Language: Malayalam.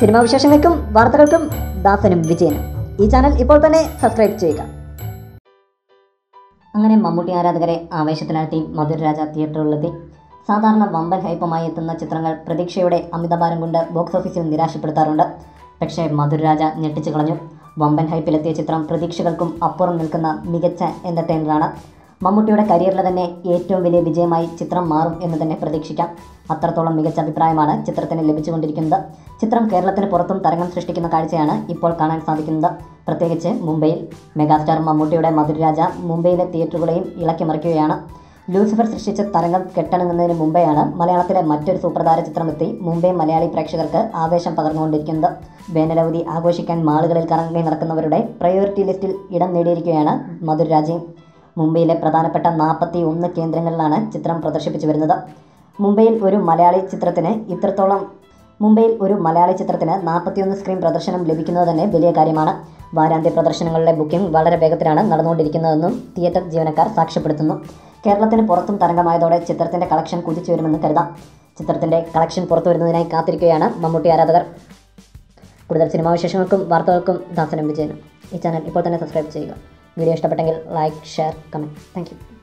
സിനിമാ വിശേഷങ്ങൾക്കും വാർത്തകൾക്കും ദാസനും വിജയനും. ഈ ചാനൽ ഇപ്പോൾ തന്നെ സബ്സ്ക്രൈബ് ചെയ്യുക. അങ്ങനെ മമ്മൂട്ടി ആരാധകരെ ആവേശത്തിലാഴ്ത്തി മധുര രാജ തിയേറ്ററുകളിലെത്തി. സാധാരണ വമ്പൻ ഹൈപ്പുമായി എത്തുന്ന ചിത്രങ്ങൾ പ്രതീക്ഷയുടെ അമിതഭാരം കൊണ്ട് ബോക്സ് ഓഫീസിൽ നിരാശപ്പെടുത്താറുണ്ട്. പക്ഷേ മധുരരാജ ഞെട്ടിച്ചു കളഞ്ഞു. വമ്പൻ ഹൈപ്പിലെത്തിയ ചിത്രം പ്രതീക്ഷകൾക്കും അപ്പുറം നിൽക്കുന്ന മികച്ച എന്റർടൈനറാണ് മമ്മൂട്ടിയുടെ കരിയറിലെ തന്നെ ഏറ്റവും വലിയ വിജയമായി ചിത്രം മാറും എന്ന് തന്നെ പ്രതീക്ഷിക്കാം. അത്രത്തോളം മികച്ച അഭിപ്രായമാണ് ചിത്രത്തിന് ലഭിച്ചുകൊണ്ടിരിക്കുന്നത്. ചിത്രം കേരളത്തിന് പുറത്തും തരംഗം സൃഷ്ടിക്കുന്ന കാഴ്ചയാണ് ഇപ്പോൾ കാണാൻ സാധിക്കുന്നത്. പ്രത്യേകിച്ച് മുംബൈയിൽ മെഗാസ്റ്റാർ മമ്മൂട്ടിയുടെ മധുരരാജ മുംബൈയിലെ തിയേറ്ററുകളെയും ഇളക്കിമറിക്കുകയാണ് ലൂസിഫർ സൃഷ്ടിച്ച തരംഗം കെട്ടണങ്ങുന്നതിന് മുമ്പെയാണ് മലയാളത്തിലെ മറ്റൊരു സൂപ്രധാര ചിത്രമെത്തി മുംബൈ മലയാളി പ്രേക്ഷകർക്ക് ആവേശം പകർന്നുകൊണ്ടിരിക്കുന്നത്. വേനലവധി ആഘോഷിക്കാൻ മാളുകളിൽ കറങ്ങി നടക്കുന്നവരുടെ പ്രയോറിറ്റി ലിസ്റ്റിൽ ഇടം നേടിയിരിക്കുകയാണ് മധുരരാജയും. മുംബൈയിലെ പ്രധാനപ്പെട്ട നാൽപ്പത്തി ഒന്ന് കേന്ദ്രങ്ങളിലാണ് ചിത്രം പ്രദർശിപ്പിച്ചു വരുന്നത്. മുംബൈയിൽ ഒരു മലയാളി ചിത്രത്തിന് ഇത്രത്തോളം മുംബൈയിൽ ഒരു മലയാളി ചിത്രത്തിന് നാൽപ്പത്തിയൊന്ന് സ്ക്രീൻ പ്രദർശനം ലഭിക്കുന്നത് തന്നെ വലിയ കാര്യമാണ്. വാരാന്ത്യ പ്രദർശനങ്ങളുടെ ബുക്കിംഗ് വളരെ വേഗത്തിലാണ് നടന്നുകൊണ്ടിരിക്കുന്നതെന്നും തിയേറ്റർ ജീവനക്കാർ സാക്ഷ്യപ്പെടുത്തുന്നു. കേരളത്തിന് പുറത്തും തരംഗമായതോടെ ചിത്രത്തിന്റെ കളക്ഷൻ കുതിച്ചു വരുമെന്ന് കരുതാം. ചിത്രത്തിന്റെ കളക്ഷൻ പുറത്തു വരുന്നതിനായി കാത്തിരിക്കുകയാണ് മമ്മൂട്ടി ആരാധകർ. കൂടുതൽ സിനിമാ വിശേഷങ്ങൾക്കും വാർത്തകൾക്കും ദാസനം വിജയനും. ഈ ചാനൽ ഇപ്പോൾ തന്നെ സബ്സ്ക്രൈബ് ചെയ്യുക. വീഡിയോ ഇഷ്ടപ്പെട്ടെങ്കിൽ ലൈക്ക് ഷെയർ കമന്റ് താങ്ക്